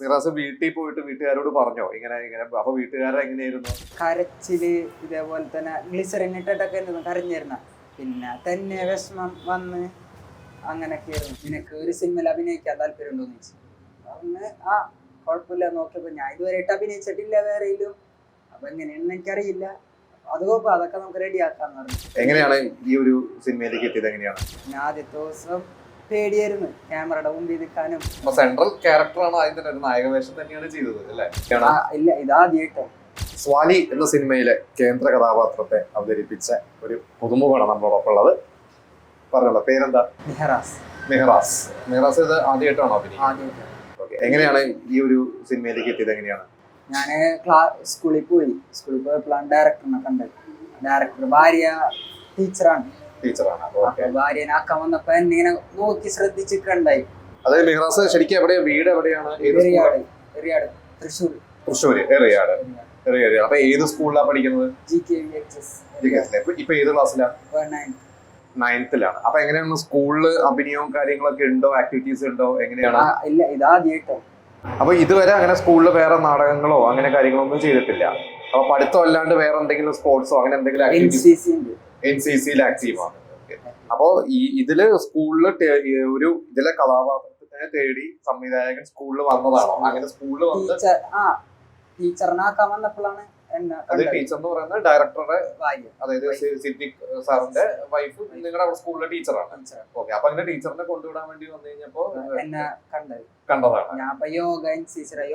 Mirrors വീട്ടിൽ പോയിട്ട് വീട്ടുകാരോട് പറഞ്ഞോ? ഇങ്ങനെ ഇങ്ങനെ അപ്പൊ വീട്ടുകാരെ എങ്ങനെയായിരുന്നു? കരച്ചിൽ ഇതേപോലെ തന്നെ ഗ്ലിസറിൻ ഇട്ടിട്ടൊക്കെ ആയിരുന്നു കരഞ്ഞിരുന്ന. പിന്നെ തന്നെ വിഷമം വന്ന് അങ്ങനെയൊക്കെ ആയിരുന്നു. നിനക്ക് ഒരു സിനിമയിൽ അഭിനയിക്കാൻ താല്പര്യം ഉണ്ടോ എന്ന് ചോദിച്ചു. അന്ന് ആ കുഴപ്പമില്ല നോക്കിയപ്പോ ഞാൻ ഇതുവരെയായിട്ട് അഭിനയിച്ചിട്ടില്ല വേറെയിലും. അപ്പൊ എങ്ങനെയാണെന്ന് എനിക്കറിയില്ല. അത് കുഴപ്പം അതൊക്കെ നമുക്ക് റെഡിയാക്കാന്ന് പറഞ്ഞു. എങ്ങനെയാണ് ഈ ഒരു സിനിമയിലേക്ക് എത്തിയത്? എങ്ങനെയാണ്? ഞാൻ ആദ്യത്തെ ദിവസം പേടിയായിരുന്നു. ക്യാമറയുടെ മുമ്പിൽ നിൽക്കാനും. സെൻട്രൽ ക്യാരക്ടറാണ് ആദ്യം തന്നെ നായകവേഷം തന്നെയാണ് ചെയ്തത് അല്ലേ? ഇല്ല ഇതാദ്യമായിട്ടോ സ്വാലി എന്ന സിനിമയിലെ കേന്ദ്ര കഥാപാത്രത്തെ അവതരിപ്പിച്ച ഒരു പുതുമുഖമാണ് നമ്മളോടൊപ്പം ഉള്ളത്. പറഞ്ഞോളൂ പേരെന്താ? മെഹറാസ്. മെഹറാസ്. മെഹറാസ് ഇത് ആദ്യമായിട്ടാണോ അഭിനയം ആദ്യമായിട്ട് ഓക്കെ എങ്ങനെയാണ് ഈ ഒരു സിനിമയിലേക്ക് എത്തിയത് എങ്ങനെയാണ്? ഞാൻ ക്ലാ സ്കൂളിൽ പോയി. സ്കൂളിൽ പോയപ്പോഴാണ് ഡയറക്ടറിനെ കണ്ടത്. ഡയറക്ടർ ഭാര്യ ടീച്ചറാണ് ടീച്ചറാണ്. വന്നപ്പോ എന്നെ ഇങ്ങനെ നോക്കി ശ്രദ്ധിച്ചിട്ടുണ്ടായി. അതായത് മെഹറാസ് ശരിക്കും എവിടെയാ? വീട് എവിടെയാണ്? ഏത് എറിയാട് സ്കൂളാണ് എറിയാട് തൃശ്ശൂർ. തൃശ്ശൂര് എറിയാട് എറിയാട് അപ്പൊ ഏത് സ്കൂളിലാണ് പഠിക്കുന്നത്? ഇപ്പൊ ഏത് ക്ലാസ്സിലാണ് നയൻത് നയൻത്തിലാണ് അപ്പൊ എങ്ങനെയാണ് സ്കൂളിൽ അഭിനയവും കാര്യങ്ങളൊക്കെ ഉണ്ടോ? ആക്ടിവിറ്റീസ് ഉണ്ടോ? എങ്ങനെയാണ്? ഇല്ല ഇതാദ്യമായിട്ടോ അപ്പൊ ഇതുവരെ അങ്ങനെ സ്കൂളിൽ വേറെ നാടകങ്ങളോ അങ്ങനെ കാര്യങ്ങളൊന്നും ചെയ്തിട്ടില്ല. അപ്പൊ പഠിത്തം അല്ലാണ്ട് വേറെ എന്തെങ്കിലും സ്പോർട്സോ അങ്ങനെ എന്തെങ്കിലും ആക്ടിവിറ്റീസ് എൻ സി സിയിൽ ആക്റ്റീവ് ആണ് അപ്പോ ഈ ഇതിൽ സ്കൂളിൽ ഒരു ഇതിലെ കഥാപാത്രത്തിനെ തേടി സംവിധായകൻ സ്കൂളിൽ വന്നതാണോ? അങ്ങനെ സ്കൂളിൽ വന്ന് ടീച്ചറിനാക്കാൻ വന്നപ്പോഴാണ് അത് ടീച്ചർ എന്ന് പറയുന്നത് ഡയറക്ടറുടെ അതായത് സിറ്റി സിദ്ദിഖ് സാറിന്റെ വൈഫ് നിങ്ങളുടെ അവിടെ സ്കൂളിലെ ടീച്ചറാണ്. ഓക്കെ അപ്പൊ അങ്ങനെ ടീച്ചറിനെ കൊണ്ടുവിടാൻ വേണ്ടി വന്നു കഴിഞ്ഞപ്പോ എന്നെ കണ്ടത്. കണ്ടതാണ്. ഞാൻ അപ്പൊ യോഗ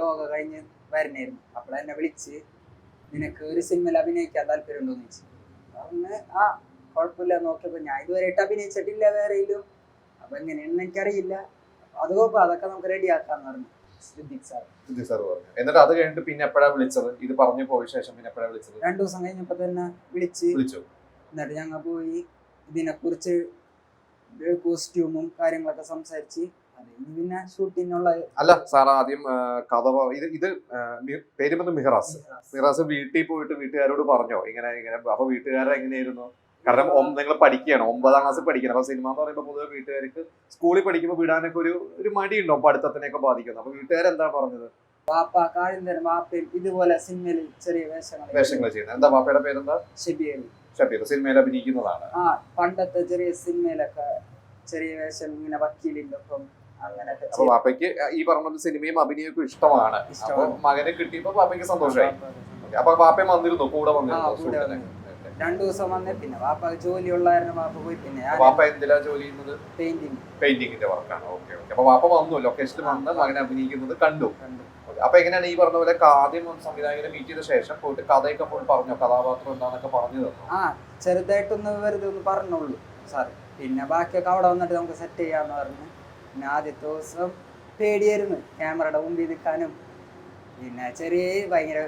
യോഗ കഴിഞ്ഞ് വരണായിരുന്നു അപ്പോൾ എന്നെ വിളിച്ച് നിനക്ക് ഒരു സിനിമയിൽ അഭിനയിക്കാൻ താല്പര്യം ഉണ്ടോ എന്ന് ചോദിച്ചു. അന്ന് ആ കുഴപ്പമില്ല നോക്കിയപ്പോ ഞാൻ ഇതുവരെയായിട്ട് അഭിനയിച്ചിട്ടില്ല വേറെയിലും. അപ്പൊ എങ്ങനെയാണെന്ന് എനിക്കറിയില്ല. അത് കുഴപ്പം അതൊക്കെ നമുക്ക് റെഡിയാക്കാന്ന് പറഞ്ഞു. സിദ്ദിഖ് സാർ പറഞ്ഞു. എന്നിട്ട് അത് കഴിഞ്ഞിട്ട് പിന്നെ എപ്പോഴാ വിളിച്ചത്? ഇത് പറഞ്ഞു പോയ ശേഷം പിന്നെ എപ്പോഴാ വിളിച്ചത്? രണ്ടു ദിവസം കഴിഞ്ഞപ്പോ തന്നെ വിളിച്ച് വിളിച്ചു. എന്നിട്ട് ഞങ്ങൾ പോയി ഇതിനെക്കുറിച്ച് കോസ്റ്റ്യൂമും കാര്യങ്ങളൊക്കെ സംസാരിച്ച് പിന്നെ ഷൂട്ടിനുള്ള അല്ല സാർ ആദ്യം കഥ ഇത് ഇത് പേര് വന്ന് മിഹറാസ്. മിഹറാസ്. വീട്ടിൽ പോയിട്ട് വീട്ടുകാരോട് പറഞ്ഞോ ഇങ്ങനെ ഇങ്ങനെ അപ്പൊ വീട്ടുകാരെ എങ്ങനെയായിരുന്നു? കാരണം നിങ്ങൾ പഠിക്കുകയാണ് ഒമ്പതാം ക്ലാസ്സിൽ പഠിക്കണം. അപ്പൊ സിനിമ എന്ന് പറയുമ്പോൾ പൊതുവെ വീട്ടുകാർക്ക് സ്കൂളിൽ പഠിക്കുമ്പോൾ വിടാനൊക്കെ ഒരു ഒരു മടിയുണ്ടോ? പഠിത്തത്തിനെയൊക്കെ ബാധിക്കുന്നു. അപ്പൊ വീട്ടുകാരെന്താ പറഞ്ഞത്? വാപ്പ തരും വാപ്പയും ഇതുപോലെ സിനിമയിൽ ചെറിയ വേഷങ്ങൾ വേഷങ്ങൾ ചെയ്യുന്നത്. എന്താ പാപ്പയുടെ പേരെന്താ? ഷെബിയൽ ഷബീർ സിനിമയിൽ അഭിനയിക്കുന്നതാണ്. ആ പണ്ടത്തെ ചെറിയ സിനിമയിലൊക്കെ ചെറിയ വേഷം ഇങ്ങനെ വക്കീലിന്റെ ഒപ്പം അപ്പൊ പാപ്പയ്ക്ക് ഈ പറഞ്ഞ സിനിമയും അഭിനയൊക്കെ ഇഷ്ടമാണ്. മകനെ കിട്ടിയപ്പോ പാപ്പയ്ക്ക് സന്തോഷമായി. അപ്പൊ പാപ്പയും വന്നിരുന്നു? കൂടെ വന്നിരുന്നു. രണ്ടു ദിവസം വന്നേ പിന്നെ വാപ്പ ജോലി ഉള്ളായിരുന്നു വാപ്പ പോയി പിന്നെ വാപ്പ പാപ്പ എന്തിലാ ജോലി ചെയ്യുന്നത്? പെയിന്റിങ്. പെയിന്റിങ്ങിന്റെ വർക്കാണ്. Okay okay. അപ്പൊ പാപ്പ വന്നു ലൊക്കേഷനിൽ വന്ന് മകനെ അഭിനയിക്കുന്നത് കണ്ടു. അപ്പൊ എങ്ങനെയാണ് ഈ പറഞ്ഞ പോലെ ആദ്യം സംവിധായകനെ മീറ്റ് ചെയ്ത ശേഷം പോയിട്ട് കഥയൊക്കെ പോയി പറഞ്ഞോ? കഥാപാത്രം എന്താന്നൊക്കെ പറഞ്ഞു തന്നു? ആ ചെറുതായിട്ടൊന്ന് വെറുതെ ഒന്ന് പറഞ്ഞോളൂ സാർ പിന്നെ ബാക്കിയൊക്കെ അവിടെ വന്നിട്ട് നമുക്ക് സെറ്റ് ചെയ്യാന്ന് പറഞ്ഞു പിന്നെ ആദ്യത്തെ ദിവസം പേടിയായിരുന്നു. ക്യാമറയുടെ മുമ്പിൽ നിൽക്കാനും. പിന്നെ ചെറിയ ഭയങ്കര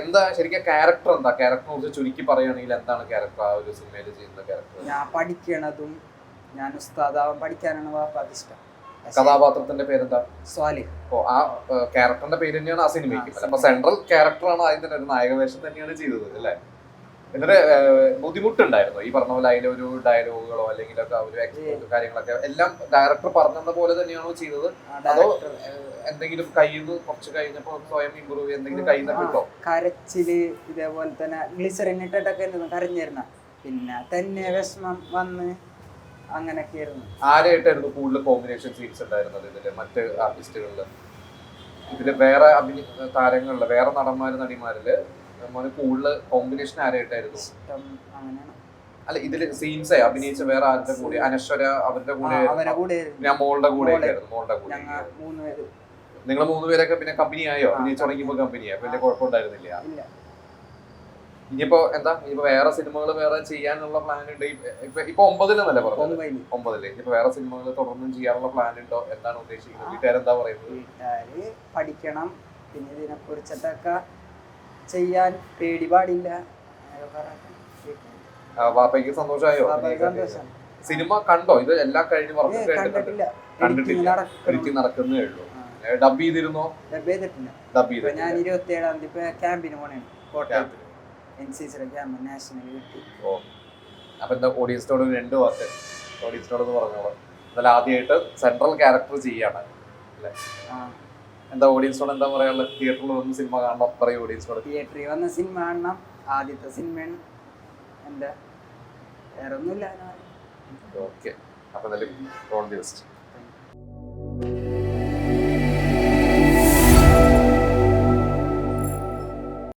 എന്താ ശരിക്കും ക്യാരക്ടർ എന്താ? ക്യാരക്ടറിനെ കുറിച്ച് ചുരുക്കി പറയുകയാണെങ്കിൽ എന്താണ് ക്യാരക്ടർ ആ ഒരു സിനിമയിൽ ചെയ്യുന്ന ക്യാരക്ടർ ഞാൻ പഠിക്കണതും ഞാൻ ഉസ്താദാവാൻ പഠിക്കാനാണ് വാപ്പാക്ക് ഇഷ്ടം. പക്ഷേ കഥാപാത്രത്തിന്റെ പേരെന്താ? സ്വാലിഹ് ഓ ആ ക്യാരക്ടറിന്റെ പേര് തന്നെയാണ് ആ സിനിമയ്ക്ക് അപ്പൊ സെൻട്രൽ ക്യാരക്ടറാണ് തന്നെ ഒരു നായകവേഷം തന്നെയാണ് ചെയ്തത് അല്ലേ? എന്നിട്ട് ബുദ്ധിമുട്ടുണ്ടായിരുന്നു. ഈ പറഞ്ഞ പോലെ അതിന്റെ ഒരു ഡയലോഗുകളോ അല്ലെങ്കിൽ ഒരു കാര്യങ്ങളൊക്കെ എല്ലാം ഡയറക്ടർ പറഞ്ഞ പോലെ തന്നെയാണോ ചെയ്തത്? അതോ എന്തെങ്കിലും കയ്യിൽ നിന്ന് കുറച്ച് കഴിഞ്ഞപ്പോ സ്വയം ഇമ്പ്രൂവ് എന്തെങ്കിലും കയ്യിൽ നിന്ന് കിട്ടോ? കരച്ചിൽ ഇതേപോലെ തന്നെ ഗ്ലിസറിൻ ഇട്ടിട്ടൊക്കെ കരഞ്ഞിരുന്ന. പിന്നെ തന്നെ വിഷമം വന്ന് അങ്ങനെയൊക്കെ ആയിരുന്നു. ആരായിട്ടായിരുന്നു കൂടുതൽ കോമ്പിനേഷൻ സീൻസ് ഉണ്ടായിരുന്നത് ഇതിൽ? മറ്റ് ആർട്ടിസ്റ്റുകളിൽ ഇതിൽ വേറെ അഭിനയ താരങ്ങളിൽ വേറെ നടന്മാര് നടിമാരിൽ മോന് കൂടുതൽ കോമ്പിനേഷൻ ആരായിട്ടായിരുന്നു? ഇഷ്ടം അങ്ങനെയാണ്. അല്ല ഇതിൽ സീൻസ് അഭിനയിച്ച വേറെ ആരുടെ കൂടെ? അനശ്വര അവരുടെ കൂടെ കൂടെ ഞാൻ മോളുടെ കൂടെ ആയിരുന്നു മോളുടെ കൂടെ. ഞങ്ങൾ മൂന്ന് പേര്. നിങ്ങൾ മൂന്ന് പേരൊക്കെ പിന്നെ കമ്പനി ആയോ? അഭിനയിച്ചു അഭിനയിച്ച് തുടങ്ങിയപ്പോ കമ്പനിയാ വലിയ കുഴപ്പമുണ്ടായിരുന്നില്ല. ഇനിയിപ്പോ എന്താ? ഇനിയിപ്പോ വേറെ സിനിമകൾ വേറെ ചെയ്യാനുള്ള പ്ലാൻ ഉണ്ട്. ഇപ്പൊ- ഇപ്പൊ ഒമ്പതിലെന്നല്ലേ പറഞ്ഞത്? ഒമ്പതിൽ. ഇനിയിപ്പോ വേറെ സിനിമകൾ തുടർന്നും ചെയ്യാനുള്ള പ്ലാൻ ഉണ്ടോ? എന്താണ് ഉദ്ദേശിക്കുന്നത്. വീട്ടുകാരെന്താ പറയുന്നത്? പഠിക്കണം. പിന്നെ ഇതിനെ കുറിച്ചിട്ടൊക്കെ ചെയ്യാൻ പേടി പാടില്ല. വാപ്പയ്ക്ക് സന്തോഷമായോ? സിനിമ കണ്ടോ? ഇത് എല്ലാം കഴിഞ്ഞ് കണ്ടിട്ടില്ല. നടക്കുന്നേ. ഉള്ളൂ. ഡബ് ചെയ്തിരുന്നോ? ഡബ് ചെയ്തിട്ടില്ല. ഡബ് ഞാൻ ഇരുപത്തി ഏഴാം തീയതി ക്യാമ്പിന് പോണേ. കോട്ടയത്ത്. എൻ സി സിയുടെ ക്യാമ്പ് നാഷണൽ കിട്ടി. ഓ. അപ്പൊ എന്താ ഓഡിയൻസിനോട് രണ്ട് വാക്ക്. ഓഡിയൻസിനോട് പറഞ്ഞോളൂ. എന്നാലും ആദ്യമായിട്ട് സെൻട്രൽ ക്യാരക്ടർ ചെയ്യാണ്. എന്താ ഓഡിയൻസോട് എന്താ പറയാനുള്ളത് തിയേറ്ററിൽ വന്ന് സിനിമ കാണണം പറയും ഓഡിയൻസോട് തിയേറ്ററിൽ വന്ന സിനിമ കാണണം. ആദ്യത്തെ സിനിമയാണ് എന്റെ വേറെ ഒന്നുമില്ല ഓക്കെ അപ്പൊ എന്തായാലും ഓൾ ദി ബെസ്റ്റ്